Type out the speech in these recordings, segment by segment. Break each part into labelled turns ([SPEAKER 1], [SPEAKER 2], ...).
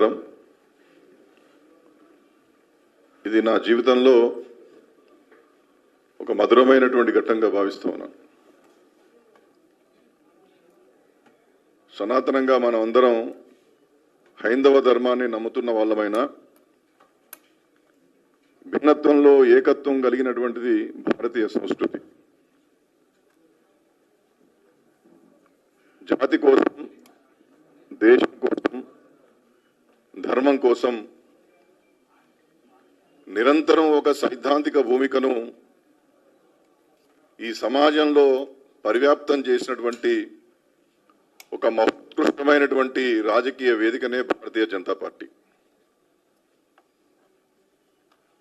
[SPEAKER 1] నమస్కారం. ఇది నా జీవితంలో ఒక మధురమైనటువంటి ఘట్టంగా భావిస్తూ ఉన్నాను. సనాతనంగా మనం అందరం హైందవ ధర్మాన్ని నమ్ముతున్న వాళ్ళమైనా భిన్నత్వంలో ఏకత్వం కలిగినటువంటిది భారతీయ సంస్కృతి. జాతి కోసం దేశం కోసం ధర్మం కోసం నిరంతరం ఒక సైద్ధాంతిక భూమికను ఈ సమాజంలో పరివ్యాప్తం చేసినటువంటి ఒక మహోత్కృష్టమైనటువంటి రాజకీయ వేదికనే భారతీయ జనతా పార్టీ.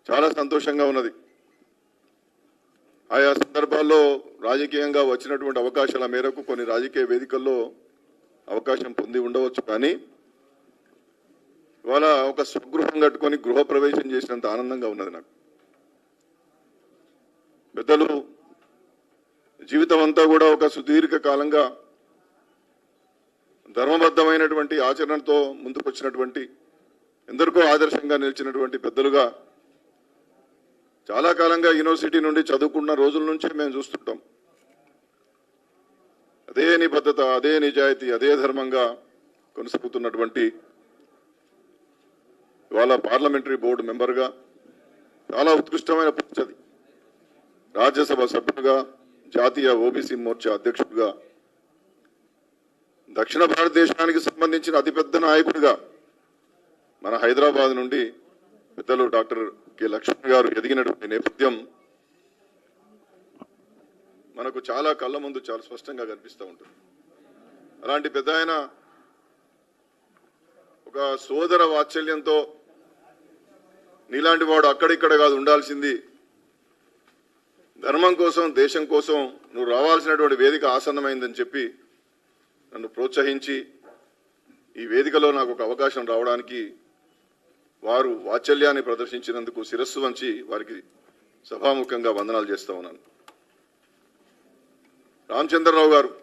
[SPEAKER 1] చాలా సంతోషంగా ఉన్నది. ఆయా సందర్భాల్లో రాజకీయంగా వచ్చినటువంటి అవకాశాల మేరకు కొన్ని రాజకీయ వేదికల్లో అవకాశం పొంది ఉండవచ్చు కానీ ఇవాళ ఒక స్వగృహం కట్టుకొని గృహప్రవేశం చేసినంత ఆనందంగా ఉన్నది నాకు. పెద్దలు జీవితం అంతా కూడా ఒక సుదీర్ఘ కాలంగా ధర్మబద్ధమైనటువంటి ఆచరణతో ముందుకొచ్చినటువంటి ఎందరికో ఆదర్శంగా నిలిచినటువంటి పెద్దలుగా చాలా కాలంగా యూనివర్సిటీ నుండి చదువుకున్న రోజుల నుంచే మేము చూస్తుంటాం. అదే నిబద్ధత అదే నిజాయితీ అదే ధర్మంగా కొనసాగుతున్నటువంటి ఇవాళ పార్లమెంటరీ బోర్డు మెంబర్గా చాలా ఉత్కృష్టమైన పోస్ట్ రాజ్యసభ సభ్యుడిగా జాతీయ ఓబీసీ మోర్చా అధ్యక్షుడిగా దక్షిణ భారతదేశానికి సంబంధించిన అతిపెద్ద నాయకుడిగా మన హైదరాబాద్ నుండి పెద్దలు డాక్టర్ కె. లక్ష్మణ్ గారు ఎదిగినటువంటి నేపథ్యం మనకు చాలా కళ్ళ ముందు చాలా స్పష్టంగా కనిపిస్తూ ఉంటుంది. అలాంటి పెద్ద ఒక సోదర వాత్సల్యంతో నీలాంటి వాడు అక్కడిక్కడ కాదు ఉండాల్సింది. ధర్మం కోసం దేశం కోసం నువ్వు రావాల్సినటువంటి వేదిక ఆసన్నమైందని చెప్పి నన్ను ప్రోత్సహించి ఈ వేదికలో నాకు ఒక అవకాశం రావడానికి వారు వాత్సల్యాన్ని ప్రదర్శించినందుకు శిరస్సు వంచి వారికి సభాముఖంగా వందనాలు చేస్తా ఉన్నాను. రామచంద్రరావు గారు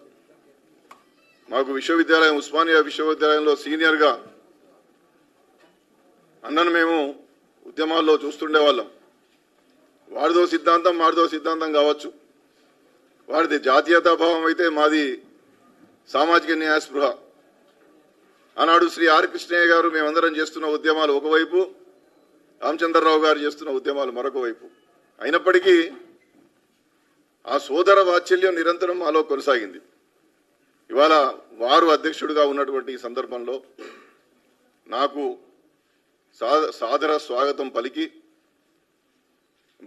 [SPEAKER 1] మాకు విశ్వవిద్యాలయం ఉస్మానియా విశ్వవిద్యాలయంలో సీనియర్గా అన్నను మేము ఉద్యమాల్లో చూస్తుండే వాళ్ళం. వాడిదో సిద్ధాంతం మాడిదో సిద్ధాంతం కావచ్చు. వాడిది జాతీయతాభావం అయితే మాది సామాజిక న్యాయస్పృహ ఆనాడు శ్రీ ఆర్ కృష్ణయ్య గారు మేమందరం చేస్తున్న ఉద్యమాలు ఒకవైపు రామచంద్రరావు గారు చేస్తున్న ఉద్యమాలు మరొక వైపు. అయినప్పటికీ ఆ సోదర వాత్సల్యం నిరంతరం మాలో కొనసాగింది. ఇవాళ వారు అధ్యక్షుడిగా ఉన్నటువంటి ఈ సందర్భంలో నాకు సాదర స్వాగతం పలికి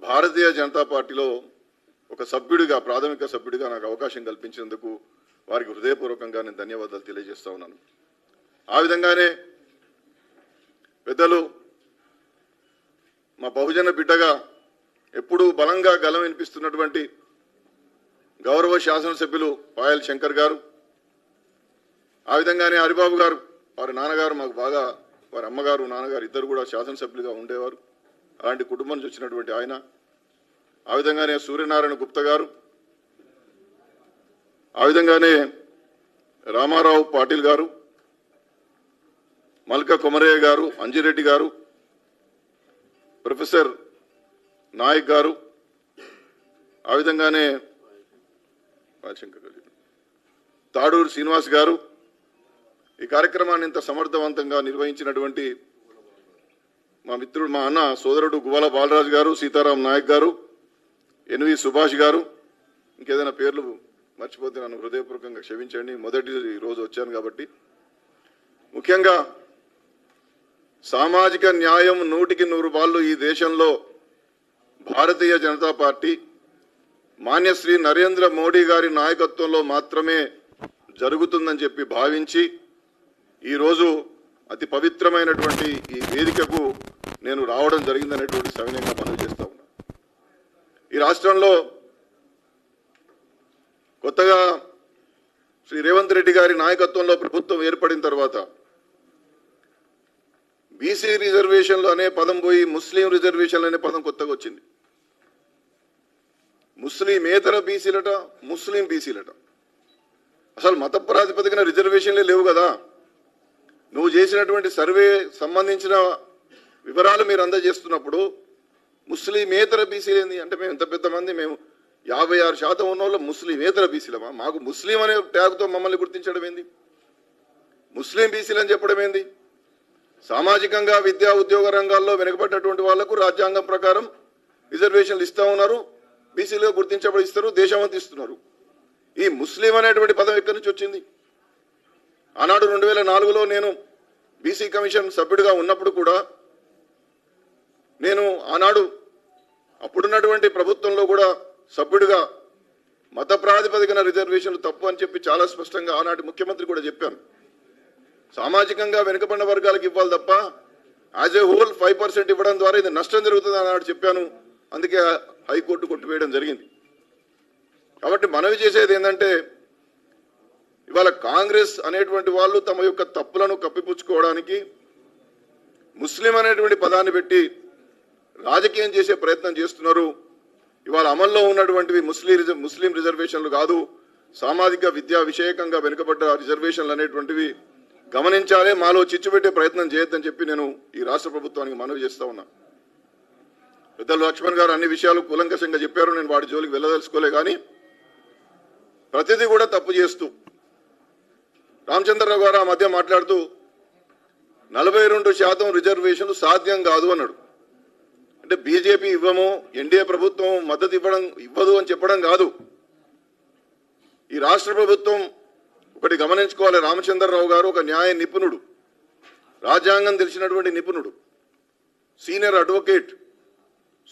[SPEAKER 1] భారతీయ జనతా పార్టీలో ఒక సభ్యుడిగా ప్రాథమిక సభ్యుడిగా నాకు అవకాశం కల్పించినందుకు వారికి హృదయపూర్వకంగా నేను ధన్యవాదాలు తెలియజేస్తా ఉన్నాను. ఆ విధంగానే పెద్దలు మా బహుజన బిడ్డగా ఎప్పుడూ బలంగా గలం వినిపిస్తున్నటువంటి గౌరవ శాసనసభ్యులు పాయల్ శంకర్ గారు ఆ విధంగానే హరిబాబు గారు వారి నాన్నగారు మాకు బాగా వారి అమ్మగారు నాన్నగారు ఇద్దరు కూడా శాసనసభ్యులుగా ఉండేవారు. అలాంటి కుటుంబం నుంచి వచ్చినటువంటి ఆయన. ఆ విధంగానే సూర్యనారాయణ గుప్తా గారు. ఆ విధంగానే రామారావు పాటిల్ గారు. మల్క కొమరయ్య గారు అంజిరెడ్డి గారు. ప్రొఫెసర్ నాయక్ గారు. ఆ విధంగానే తాడూరు శ్రీనివాస్ గారు. ఈ కార్యక్రమాన్ని ఇంత సమర్థవంతంగా నిర్వహించినటువంటి మా మిత్రుడు మా అన్న సోదరుడు గువాల బాలరాజు గారు సీతారాం నాయక్ గారు ఎన్వి సుభాష్ గారు. ఇంకేదైనా పేర్లు మర్చిపోతే నన్ను హృదయపూర్వకంగా క్షమించండి. మొదటి రోజు వచ్చాను కాబట్టి. ముఖ్యంగా సామాజిక న్యాయం నూటికి నూరు బాళ్ళు ఈ దేశంలో భారతీయ జనతా పార్టీ మాన్యశ్రీ నరేంద్ర మోడీ గారి నాయకత్వంలో మాత్రమే జరుగుతుందని చెప్పి భావించి ఈరోజు అతి పవిత్రమైనటువంటి ఈ వేదికకు నేను రావడం జరిగిందనేటువంటి సవినయంగా మనవి చేస్తా ఉన్నా. ఈ రాష్ట్రంలో కొత్తగా శ్రీ రేవంత్ రెడ్డి గారి నాయకత్వంలో ప్రభుత్వం ఏర్పడిన తర్వాత బీసీ రిజర్వేషన్లు అనే పదం పోయి ముస్లిం రిజర్వేషన్లు అనే పదం కొత్తగా వచ్చింది. ముస్లిమేతర బీసీలట ముస్లిం బీసీలట. అసలు మత ప్రాతిపదికన రిజర్వేషన్లే లేవు కదా. నువ్వు చేసినటువంటి సర్వే సంబంధించిన వివరాలు మీరు అందజేస్తున్నప్పుడు ముస్లిమేతర బీసీలు ఏంది? అంటే మేము ఎంత పెద్ద మంది? మేము యాభై ఆరు శాతం ఉన్న వాళ్ళు ముస్లిమేతర బీసీలమా? మాకు ముస్లిం అనే ట్యాగ్తో మమ్మల్ని గుర్తించడం ఏంది? ముస్లిం బీసీలు అని చెప్పడం ఏంది? సామాజికంగా విద్యా ఉద్యోగ రంగాల్లో వెనుకబడ్డటువంటి వాళ్ళకు రాజ్యాంగం ప్రకారం రిజర్వేషన్లు ఇస్తా ఉన్నారు. బీసీలుగా గుర్తించబడి ఇస్తారు దేశమంతా ఇస్తున్నారు ఈ ముస్లిం అనేటువంటి పదం ఎక్కడి నుంచి వచ్చింది? ఆనాడు రెండు వేల నాలుగులో నేను బీసీ కమిషన్ సభ్యుడిగా ఉన్నప్పుడు కూడా నేను ఆనాడు అప్పుడున్నటువంటి ప్రభుత్వంలో కూడా సభ్యుడిగా మత ప్రాతిపదికన రిజర్వేషన్లు తప్పు అని చెప్పి చాలా స్పష్టంగా ఆనాటి ముఖ్యమంత్రి కూడా చెప్పాను సామాజికంగా వెనుకబడిన వర్గాలకు ఇవ్వాలి తప్ప as a whole five percent ఇవ్వడం ద్వారా ఇది నష్టం జరుగుతుంది అన్నాడు చెప్పాను. అందుకే హైకోర్టు కొట్టివేయడం జరిగింది. కాబట్టి మనవి చేసేది ఏంటంటే ఇవాళ కాంగ్రెస్ అనేటువంటి వాళ్ళు తమ యొక్క తప్పులను కప్పిపుచ్చుకోవడానికి ముస్లిం అనేటువంటి పదాన్ని పెట్టి రాజకీయం చేసే ప్రయత్నం చేస్తున్నారు. ఇవాళ అమల్లో ఉన్నటువంటివి ముస్లిం రిజ- ముస్లిం రిజర్వేషన్లు కాదు సామాజిక విద్యా విషయకంగా వెనుకబడ్డ రిజర్వేషన్లు అనేటువంటివి గమనించాలే మాలో చిచ్చు పెట్టే ప్రయత్నం చేయొద్దని చెప్పి నేను ఈ రాష్ట్ర ప్రభుత్వానికి మనవి చేస్తా ఉన్నా. పెద్దలు లక్ష్మణ్ గారు అన్ని విషయాలు కూలంకషంగా చెప్పారు నేను వాటి జోలికి వెళ్ళదలుచుకోలే కానీ ప్రతిదీ కూడా తప్పు చేస్తూ రామచంద్రరావు గారు ఆ మధ్య మాట్లాడుతూ నలభై రెండు శాతం రిజర్వేషన్లు సాధ్యం కాదు అన్నాడు. అంటే బీజేపీ ఇవ్వము ఎన్డీఏ ప్రభుత్వం మద్దతు ఇవ్వడం ఇవ్వదు అని చెప్పడం కాదు. ఈ రాష్ట్ర ప్రభుత్వం ఒకటి గమనించుకోవాలి. రామచంద్రరావు గారు ఒక న్యాయ నిపుణుడు. రాజ్యాంగం తెలిసినటువంటి నిపుణుడు. Senior advocate.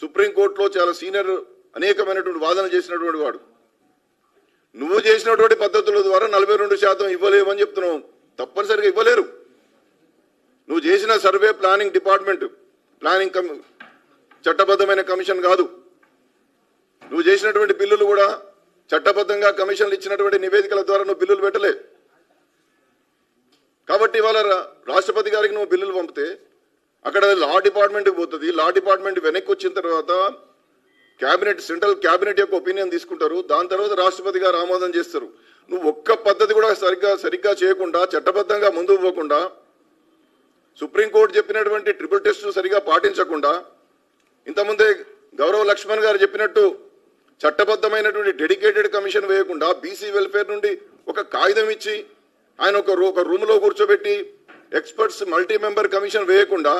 [SPEAKER 1] సుప్రీంకోర్టులో చాలా సీనియర్ అనేకమైనటువంటి వాదన చేసినటువంటి వాడు. నువ్వు చేసినటువంటి పద్ధతుల ద్వారా నలభై రెండు శాతం ఇవ్వలేమని చెప్తున్నావు. తప్పనిసరిగా ఇవ్వలేరు. నువ్వు చేసిన సర్వే ప్లానింగ్ డిపార్ట్మెంట్ ప్లానింగ్ కమి చట్టబద్ధమైన కమిషన్ కాదు. నువ్వు చేసినటువంటి బిల్లులు కూడా చట్టబద్ధంగా కమిషన్లు ఇచ్చినటువంటి నివేదికల ద్వారా నువ్వు బిల్లులు పెట్టలే. కాబట్టి ఇవాళ రాష్ట్రపతి గారికి నువ్వు బిల్లులు పంపితే అక్కడ లా డిపార్ట్మెంట్కి పోతుంది. లా డిపార్ట్మెంట్ వెనక్కి వచ్చిన తర్వాత క్యాబినెట్ సెంట్రల్ క్యాబినెట్ యొక్క ఒపీనియన్ తీసుకుంటారు. దాని తర్వాత రాష్ట్రపతి గారు ఆమోదం చేస్తారు. నువ్వు ఒక్క పద్ధతి కూడా సరిగ్గా సరిగ్గా చేయకుండా చట్టబద్ధంగా ముందుకు పోకుండా సుప్రీంకోర్టు చెప్పినటువంటి ట్రిపుల్ టెస్ట్ సరిగా పాటించకుండా ఇంతకుముందే గౌరవ లక్ష్మణ్ గారు చెప్పినట్టు చట్టబద్ధమైనటువంటి డెడికేటెడ్ కమిషన్ వేయకుండా బీసీ వెల్ఫేర్ నుండి ఒక కాగితం ఇచ్చి ఆయన ఒక రూ ఒక రూమ్లో కూర్చోబెట్టి ఎక్స్పర్ట్స్ మల్టీ మెంబర్ కమిషన్ వేయకుండా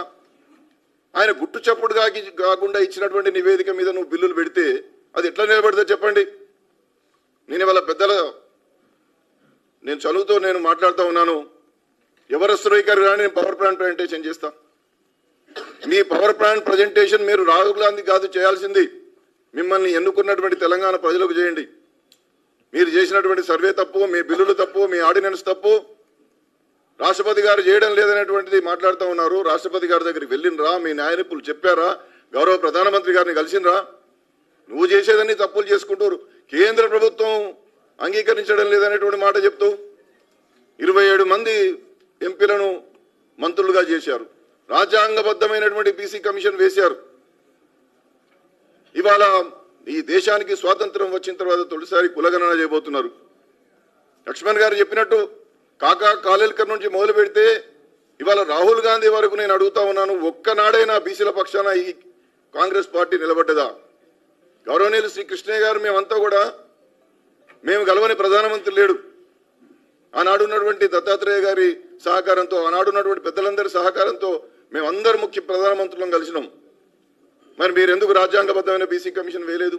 [SPEAKER 1] ఆయన గుట్టు చప్పుడు కాకి కాకుండా ఇచ్చినటువంటి నివేదిక మీద నువ్వు బిల్లులు పెడితే అది ఎట్లా నిలబడితే చెప్పండి. నేను ఇవాళ పెద్దల నేను చదువుతూ నేను మాట్లాడుతూ ఉన్నాను. ఎవరు వస్తారు కానీ నేను పవర్ ప్లాంట్ ప్రజెంటేషన్ చేస్తా. మీ పవర్ ప్లాంట్ ప్రజెంటేషన్ మీరు రాహుల్ గాంధీ కాదు చేయాల్సింది. మిమ్మల్ని ఎన్నుకున్నటువంటి తెలంగాణ ప్రజలకు చేయండి. మీరు చేసినటువంటి సర్వే తప్పు మీ బిల్లులు తప్పు మీ ఆర్డినెన్స్ తప్పు. రాష్ట్రపతి గారు చేయడం లేదనేటువంటిది మాట్లాడుతూ ఉన్నారు. రాష్ట్రపతి గారి దగ్గరికి వెళ్ళినరా మీ న్యాయ నిపుణులు చెప్పారా? గౌరవ ప్రధానమంత్రి గారిని కలిసినరా నువ్వు చేసేదని తప్పులు చేసుకుంటారు. కేంద్ర ప్రభుత్వం అంగీకరించడం లేదనేటువంటి మాట చెప్తూ ఇరవై ఏడు మంది ఎంపీలను మంత్రులుగా చేశారు. రాజ్యాంగబద్ధమైనటువంటి బీసీ కమిషన్ వేశారు. ఇవాళ ఈ దేశానికి స్వాతంత్రం వచ్చిన తర్వాత తొలిసారి కులగణన చేయబోతున్నారు. లక్ష్మణ్ గారు చెప్పినట్టు కాకా కాలేల్కర్ నుంచి మొదలు పెడితే ఇవాళ రాహుల్ గాంధీ వరకు నేను అడుగుతా ఉన్నాను ఒక్కనాడైనా బీసీల పక్షాన ఈ కాంగ్రెస్ పార్టీ నిలబడ్డదా? గౌరవనీయులు శ్రీ కృష్ణయ్య గారు మేమంతా కూడా మేము గలవని ప్రధానమంత్రి లేడు. ఆనాడు ఉన్నటువంటి దత్తాత్రేయ గారి సహకారంతో ఆనాడు ఉన్నటువంటి పెద్దలందరి సహకారంతో మేమందరూ ముఖ్య ప్రధానమంత్రులను కలిసినాం. మరి మీరెందుకు రాజ్యాంగబద్ధమైన బీసీ కమిషన్ వేయలేదు?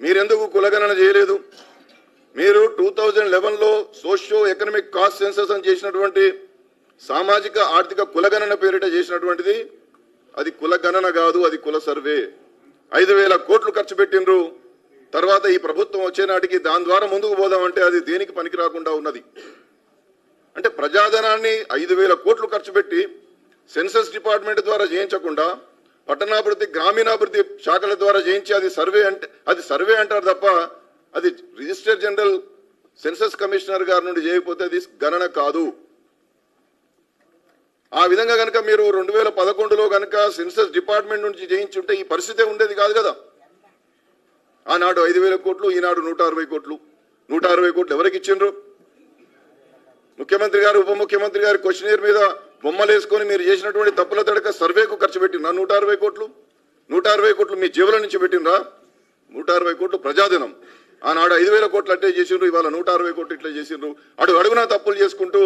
[SPEAKER 1] మీరెందుకు కులగణన చేయలేదు? మీరు టూ థౌజండ్ లెవెన్లో సోషియో ఎకనామిక్ కాస్ట్ సెన్సస్ అని చేసినటువంటి సామాజిక ఆర్థిక కులగణన పేరిట చేసినటువంటిది అది కులగణన కాదు అది కుల సర్వే. ఐదు వేల కోట్లు ఖర్చు పెట్టిండ్రు. తర్వాత ఈ ప్రభుత్వం వచ్చేనాటికి దాని ద్వారా ముందుకు పోదామంటే అది దేనికి పనికి రాకుండా ఉన్నది? అంటే ప్రజాధనాన్ని ఐదు వేల కోట్లు ఖర్చు పెట్టి సెన్సస్ డిపార్ట్మెంట్ ద్వారా చేయించకుండా పట్టణాభివృద్ధి గ్రామీణాభివృద్ధి శాఖల ద్వారా చేయించి అది సర్వే అంటే అది సర్వే అంటారు తప్ప అది రిజిస్టర్ జనరల్ సెన్సస్ కమిషనర్ గారి నుండి చేయకపోతే అది గణన కాదు. ఆ విధంగా కనుక మీరు రెండు వేల పదకొండులో కనుక సెన్సస్ డిపార్ట్మెంట్ నుంచి చేయించుంటే ఈ పరిస్థితే ఉండేది కాదు కదా. ఆనాడు ఐదు వేల కోట్లు ఈనాడు నూట అరవై కోట్లు. నూట అరవై కోట్లు ఎవరికి ఇచ్చిండ్రు? ముఖ్యమంత్రి గారు ఉప ముఖ్యమంత్రి గారి క్వశ్చనీర్ మీద బొమ్మలు వేసుకొని మీరు చేసినటువంటి తప్పుల తడక సర్వేకు ఖర్చు పెట్టినరా నూట అరవై కోట్లు? నూట అరవై కోట్లు మీ జీవుల నుంచి పెట్టినరా నూట అరవై కోట్లు ప్రజాదినం ఆనాడు ఐదు వేల కోట్లు అట్టే చేసిండ్రు ఇవాళ నూట అరవై కోట్లు ఇట్లా చేసిండ్రు. అడుగు అడుగునా తప్పులు చేసుకుంటూ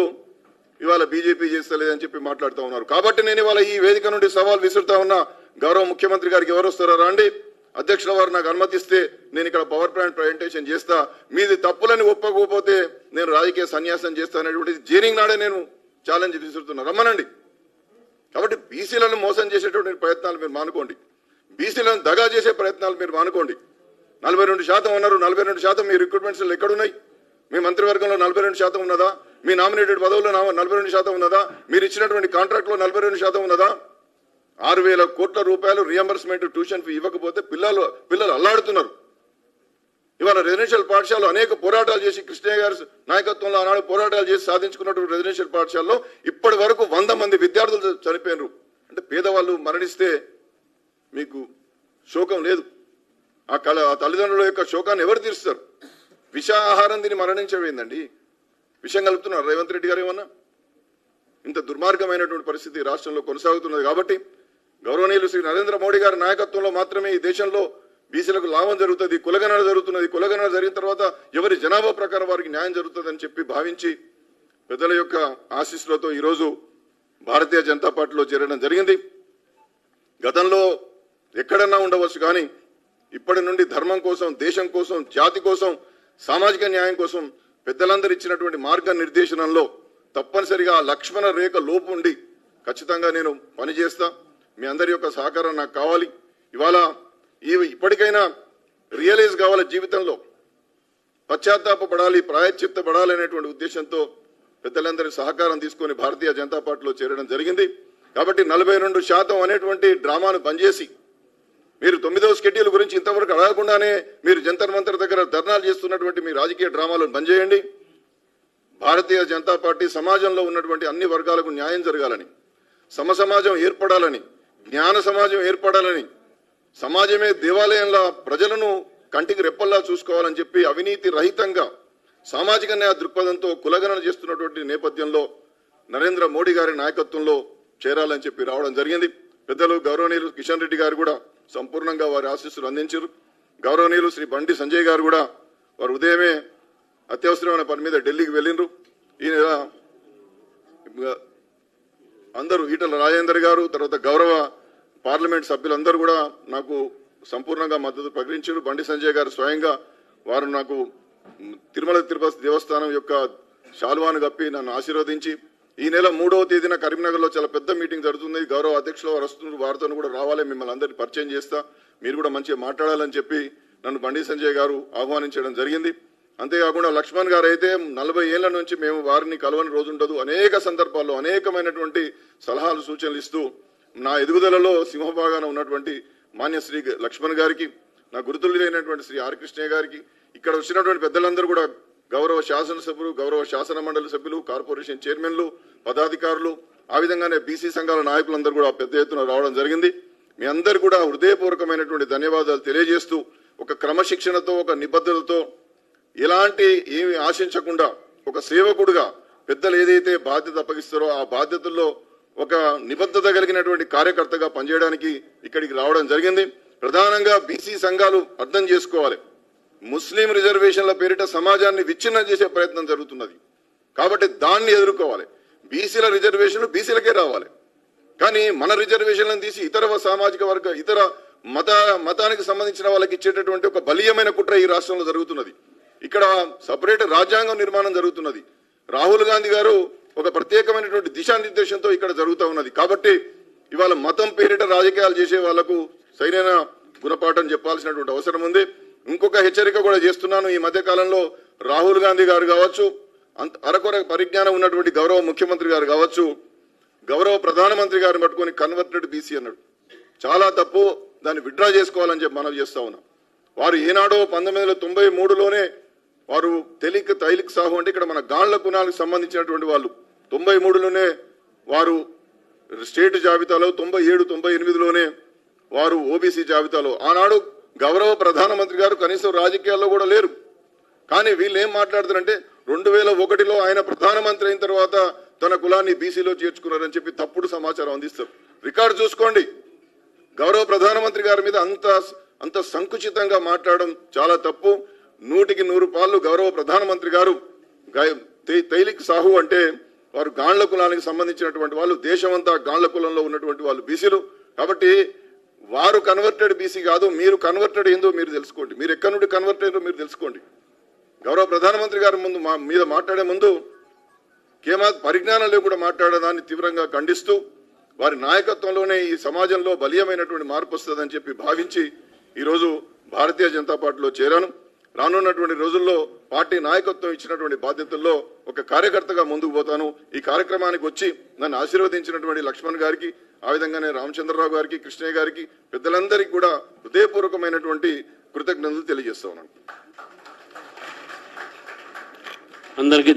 [SPEAKER 1] ఇవాళ బీజేపీ చేస్తలేదని చెప్పి మాట్లాడుతూ ఉన్నారు. కాబట్టి నేను ఇవాళ ఈ వేదిక నుండి సవాల్ విసురుతా ఉన్నా. గౌరవ ముఖ్యమంత్రి గారికి ఎవరు వస్తారా రండి. అధ్యక్షుల వారు నాకు అనుమతిస్తే నేను ఇక్కడ పవర్ ప్లాంట్ ప్రజెంటేషన్ చేస్తా. మీది తప్పులని ఒప్పకపోతే నేను రాజకీయ సన్యాసం చేస్తాననేటువంటిది జేనింగ్ నాడే నేను ఛాలెంజ్ విసురుతున్నా. రమ్మనండి. కాబట్టి బీసీలను మోసం చేసేటువంటి ప్రయత్నాలు మీరు మానుకోండి. బీసీలను దగా చేసే ప్రయత్నాలు మీరు మానుకోండి. నలభై రెండు శాతం ఉన్నారు. నలభై రెండు శాతం మీ రిక్రూట్మెంట్స్ ఎక్కడున్నాయి? మీ మంత్రివర్గంలో నలభై రెండు శాతం ఉన్నదా? మీ నామినేటెడ్ పదవుల్లో నా- నలభై రెండు శాతం ఉన్నదా? మీరు ఇచ్చినటువంటి కాంట్రాక్ట్లో నలభై రెండు శాతం ఉన్నదా? ఆరు వేల కోట్ల రూపాయలు రియంబర్స్మెంట్ ట్యూషన్ ఫీ ఇవ్వకపోతే పిల్లలు పిల్లలు అల్లాడుతున్నారు. ఇవాళ రెసిడెన్షియల్ పాఠశాలలో అనేక పోరాటాలు చేసి కృష్ణయ్య గారి నాయకత్వంలో ఆనాడు పోరాటాలు చేసి సాధించుకున్నటువంటి రెసిడెన్షియల్ పాఠశాలలో ఇప్పటి వరకు వంద మంది విద్యార్థులు చనిపోయినారు. అంటే పేదవాళ్ళు మరణిస్తే మీకు శోకం లేదు. ఆ కళ ఆ తల్లిదండ్రుల యొక్క శోకాన్ని ఎవరు తీరుస్తారు? విష ఆహారం తిని మరణించవేందండి? విషం కలుపుతున్నారు రేవంత్ రెడ్డి గారు ఏమన్నా? ఇంత దుర్మార్గమైనటువంటి పరిస్థితి రాష్ట్రంలో కొనసాగుతున్నది కాబట్టి గౌరవనీయులు శ్రీ నరేంద్ర మోడీ గారి నాయకత్వంలో మాత్రమే ఈ దేశంలో బీసీలకు లాభం జరుగుతుంది కులగణన జరుగుతున్నది. కులగణన జరిగిన తర్వాత ఎవరి జనాభా ప్రకారం వారికి న్యాయం జరుగుతుందని చెప్పి భావించి పెద్దల యొక్క ఆశీస్సులతో ఈరోజు భారతీయ జనతా పార్టీలో చేరడం జరిగింది. గతంలో ఎక్కడన్నా ఉండవచ్చు కానీ ఇప్పటి నుండి ధర్మం కోసం దేశం కోసం జాతి కోసం సామాజిక న్యాయం కోసం పెద్దలందరూ ఇచ్చినటువంటి మార్గ నిర్దేశనంలో తప్పనిసరిగా ఆ లక్ష్మణ రేఖ లోపు ఉండి ఖచ్చితంగా నేను పనిచేస్తా. మీ అందరి యొక్క సహకారం నాకు కావాలి. ఇవాళ ఈ ఇప్పటికైనా రియలైజ్ కావాలి జీవితంలో పశ్చాత్తాపపడాలి ప్రాయశ్చిత్తపడాలి అనేటువంటి ఉద్దేశంతో పెద్దలందరి సహకారం తీసుకొని భారతీయ జనతా పార్టీలో చేరడం జరిగింది. కాబట్టి నలభై రెండు శాతం అనేటువంటి డ్రామాను బంద్ చేసి మీరు తొమ్మిదవ స్కెడ్యూల్ గురించి ఇంతవరకు అడగకుండానే మీరు జంతర్ మంతర్ దగ్గర ధర్నాలు చేస్తున్నటువంటి మీ రాజకీయ డ్రామాలను బంద్ చేయండి. భారతీయ జనతా పార్టీ సమాజంలో ఉన్నటువంటి అన్ని వర్గాలకు న్యాయం జరగాలని సమసమాజం ఏర్పడాలని జ్ఞాన సమాజం ఏర్పడాలని సమాజమే దేవాలయంలో ప్రజలను కంటికి రెప్పల్లా చూసుకోవాలని చెప్పి అవినీతి రహితంగా సామాజిక న్యాయ దృక్పథంతో కులగణన చేస్తున్నటువంటి నేపథ్యంలో నరేంద్ర మోడీ గారి నాయకత్వంలో చేరాలని చెప్పి రావడం జరిగింది. పెద్దలు గౌరవనీయులు కిషన్ రెడ్డి గారు కూడా సంపూర్ణంగా వారి ఆశీస్సులు అందించారు. గౌరవనీయులు శ్రీ బండి సంజయ్ గారు కూడా వారు ఉదయమే అత్యవసరమైన పని మీద ఢిల్లీకి వెళ్ళిండ్రు. ఈ నెల అందరూ ఈటల రాజేందర్ గారు తర్వాత గౌరవ పార్లమెంట్ సభ్యులందరూ కూడా నాకు సంపూర్ణంగా మద్దతు ప్రకటించారు బండి సంజయ్ గారు స్వయంగా వారు నాకు తిరుమల తిరుపతి దేవస్థానం యొక్క శాలువాను కప్పి నన్ను ఆశీర్వదించి ఈ నెల మూడవ తేదీన కరీంనగర్లో చాలా పెద్ద మీటింగ్ జరుగుతుంది. గౌరవ అధ్యక్షులు వారు వస్తున్నారు. వారితో కూడా రావాలి. మిమ్మల్ని అందరినీ పరిచయం చేస్తా. మీరు కూడా మంచిగా మాట్లాడాలని చెప్పి నన్ను బండి సంజయ్ గారు ఆహ్వానించడం జరిగింది. అంతేకాకుండా లక్ష్మణ్ గారు అయితే నలభై ఏళ్ళ నుంచి మేము వారిని కలవని రోజు ఉండదు. అనేక సందర్భాల్లో అనేకమైనటువంటి సలహాలు సూచనలు ఇస్తూ నా ఎదుగుదలలో సింహభాగాన ఉన్నటువంటి మాన్య శ్రీ లక్ష్మణ్ గారికి నా గురుతులు లేనటువంటి శ్రీ ఆర్ కృష్ణయ్య గారికి ఇక్కడ వచ్చినటువంటి పెద్దలందరూ కూడా గౌరవ శాసనసభ్యులు గౌరవ శాసన మండలి సభ్యులు కార్పొరేషన్ చైర్మన్లు పదాధికారులు ఆ విధంగానే బీసీ సంఘాల నాయకులందరూ కూడా పెద్ద ఎత్తున రావడం జరిగింది. మీ అందరు కూడా హృదయపూర్వకమైనటువంటి ధన్యవాదాలు తెలియజేస్తూ ఒక క్రమశిక్షణతో ఒక నిబద్ధతతో ఎలాంటి ఏమి ఆశించకుండా ఒక సేవకుడుగా పెద్దలు ఏదైతే బాధ్యత అప్పగిస్తారో ఆ బాధ్యతల్లో ఒక నిబద్ధత కలిగినటువంటి కార్యకర్తగా పనిచేయడానికి ఇక్కడికి రావడం జరిగింది. ప్రధానంగా బీసీ సంఘాలు అర్థం చేసుకోవాలి. ముస్లిం రిజర్వేషన్ల పేరిట సమాజాన్ని విచ్ఛిన్నం చేసే ప్రయత్నం జరుగుతున్నది. కాబట్టి దాన్ని ఎదుర్కోవాలి. బీసీల రిజర్వేషన్లు బీసీలకే రావాలి. కానీ మన రిజర్వేషన్లను తీసి ఇతర సామాజిక వర్గ ఇతర మత మతానికి సంబంధించిన వాళ్ళకి ఇచ్చేటటువంటి ఒక బలీయమైన కుట్ర ఈ రాష్ట్రంలో జరుగుతున్నది. ఇక్కడ సపరేట్ రాజ్యాంగం నిర్మాణం జరుగుతున్నది. రాహుల్ గాంధీ గారు ఒక ప్రత్యేకమైనటువంటి దిశానిర్దేశంతో ఇక్కడ జరుగుతూ ఉన్నది. కాబట్టి ఇవాళ మతం పేరిట రాజకీయాలు చేసే వాళ్ళకు సరైన గుణపాఠం చెప్పాల్సినటువంటి అవసరం ఉంది. ఇంకొక హెచ్చరిక కూడా చేస్తున్నాను. ఈ మధ్య కాలంలో రాహుల్ గాంధీ గారు కావచ్చు అంత అరకొర పరిజ్ఞానం ఉన్నటువంటి గౌరవ ముఖ్యమంత్రి గారు కావచ్చు గౌరవ ప్రధానమంత్రి గారిని పట్టుకొని కన్వర్టెడ్ బీసీ అన్నాడు. చాలా తప్పు దాన్ని విడ్డ్రా చేసుకోవాలని చెప్పి మనం చేస్తా ఉన్నాం. వారు ఏనాడో పంతొమ్మిది వందల తొంభై మూడులోనే వారు తెలిక్ తైలిక్ సాహు అంటే ఇక్కడ మన గాళ్ళ కుణాలకు సంబంధించినటువంటి వాళ్ళు. తొంభై మూడులోనే వారు స్టేట్ జాబితాలో తొంభై ఏడు తొంభై ఎనిమిదిలోనే వారు ఓబీసీ జాబితాలో. ఆనాడు గౌరవ ప్రధానమంత్రి గారు కనీసం రాజకీయాల్లో కూడా లేరు. కానీ వీళ్ళు ఏం మాట్లాడుతారంటే రెండు వేల ఒకటిలో ఆయన ప్రధానమంత్రి అయిన తర్వాత తన కులాన్ని బీసీలో చేర్చుకున్నారని చెప్పి తప్పుడు సమాచారం అందిస్తారు. రికార్డు చూసుకోండి. గౌరవ ప్రధానమంత్రి గారి మీద అంత అంత సంకుచితంగా మాట్లాడడం చాలా తప్పు. నూటికి నూరు పాళ్ళు గౌరవ ప్రధానమంత్రి గారు గై- తై- తైలిక్ సాహు అంటే వారు గాండ్ల కులానికి సంబంధించినటువంటి వాళ్ళు దేశమంతా గాండ్ల కులంలో ఉన్నటువంటి వాళ్ళు బీసీలు. కాబట్టి వారు కన్వర్టెడ్ బీసీ కాదు మీరు కన్వర్టెడ్ ఏందో మీరు తెలుసుకోండి. మీరు ఎక్కడి నుండి కన్వర్ట్ అయ్యారో మీరు తెలుసుకోండి. గౌరవ ప్రధానమంత్రి గారి ముందు మా మీద మాట్లాడే ముందు కేమా పరిజ్ఞానం లేకుండా మాట్లాడేదాన్ని తీవ్రంగా ఖండిస్తూ వారి నాయకత్వంలోనే ఈ సమాజంలో బలీయమైనటువంటి మార్పు వస్తుందని చెప్పి భావించి ఈరోజు భారతీయ జనతా పార్టీలో చేరాను. రానున్నటువంటి రోజుల్లో పార్టీ నాయకత్వం ఇచ్చినటువంటి బాధ్యతల్లో ఒక కార్యకర్తగా ముందుకు పోతాను. ఈ కార్యక్రమానికి వచ్చి నన్ను ఆశీర్వదించినటువంటి లక్ష్మణ్ గారికి ఆ విధంగానే రామచంద్రరావు గారికి కృష్ణయ్య గారికి పెద్దలందరికీ కూడా హృదయపూర్వకమైనటువంటి కృతజ్ఞతలు తెలియజేస్తా ఉన్నాను.
[SPEAKER 2] అందరికీ